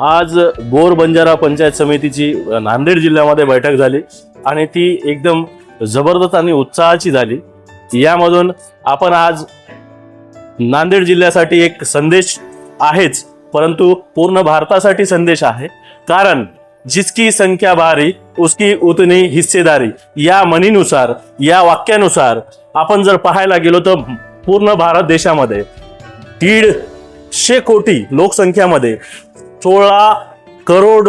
आज बोर बंजारा पंचायत समितीची नांदेड जिल्ह्यामध्ये बैठक झाली आणि ती एकदम जबरदस्त आणि उत्साहाची झाली. यामधून आपण आज नांदेड जिल्ह्यासाठी एक संदेश आहेच परंतु पूर्ण भारतासाठी संदेश आहे. कारण जिसकी संख्या भारी उसकी उतनी हिस्सेदारी या म्हणीनुसार या वाक्यानुसार आपण जर पाहायला गेलो तर पूर्ण भारत देशामध्ये दीडशे कोटी लोकसंख्यामध्ये सोळा करोड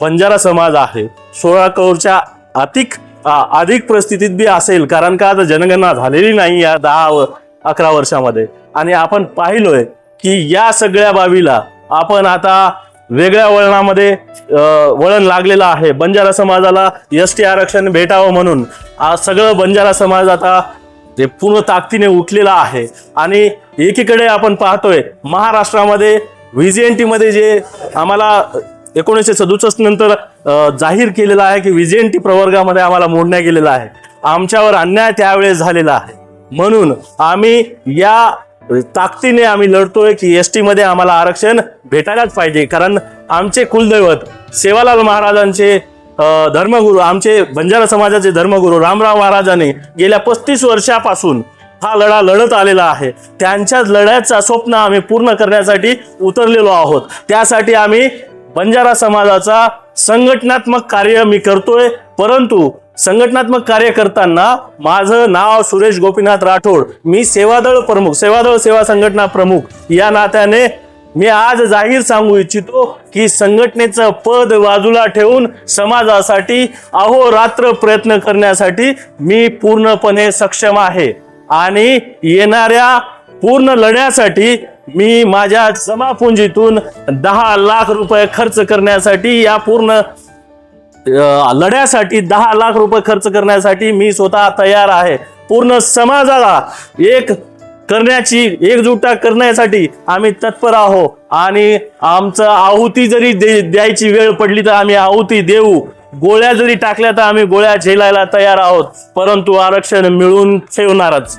बंजारा समाज आहे. सोळा करोडच्या अधिक अधिक परिस्थितीत बी असेल कारण का आता जनगणना झालेली नाही या दहा व अकरा वर्षामध्ये. आणि आपण पाहिलोय की या सगळ्या बाबीला आपण आता वेगळ्या वळणामध्ये वळण लागलेलं आहे. बंजारा समाजाला एस टी आरक्षण भेटावं म्हणून सगळं बंजारा समाज आता ते पूर्ण ताकदीने उठलेला आहे. आणि एकीकडे आपण पाहतोय महाराष्ट्रामध्ये व्हीजीएनटी मध्ये जे आम्हाला एकोणीसशे सदुसष्ट नंतर जाहीर केलेलं आहे की व्हीजीएनटी प्रवर्गामध्ये आम्हाला मोडण्यात गेलेलं आहे. आमच्यावर अन्याय त्यावेळेस झालेला आहे. म्हणून आम्ही या ताकदीने आम्ही लढतोय की एस टी मध्ये आम्हाला आरक्षण भेटायलाच पाहिजे. कारण आमचे कुलदैवत सेवालाल महाराजांचे धर्मगुरू आमचे बंजारा समाजाचे धर्मगुरू रामराव महाराजांनी गेल्या पस्तीस वर्षापासून हा लढा लढत आलेला आहे. त्यांच्या लढ्याचा स्वप्न आम्ही पूर्ण करण्यासाठी उतरलेलो आहोत. त्यासाठी आम्ही बंजारा समाजाचा संघटनात्मक कार्य मी करतोय. परंतु संघटनात्मक कार्य करताना माझं नाव सुरेश गोपीनाथ राठोड मी सेवादळ प्रमुख सेवादळ सेवा संघटना प्रमुख या नात्याने मी आज जाहीर सांगू इच्छितो की संघटनेचं पद बाजूला ठेवून समाजासाठी अहोरात्र प्रयत्न करण्यासाठी मी पूर्णपणे सक्षम आहे. आणि येणाऱ्या पूर्ण लढ्यासाठी मी माझ्या जमापुंजीतून दहा लाख रुपये खर्च करण्यासाठी या पूर्ण लढ्यासाठी दहा लाख रुपये खर्च करण्यासाठी मी स्वतः तयार आहे. पूर्ण समाजाला एक करण्याची एकजुटता करण्यासाठी आम्ही तत्पर आहो. आणि आमचं आहुती जरी दे द्यायची वेळ पडली तर आम्ही आहुती देऊ. गोळ्या जरी टाकल्या तर आम्ही गोळ्या झेलायला तयार आहोत. परंतु आरक्षण मिळून ठेवणारच.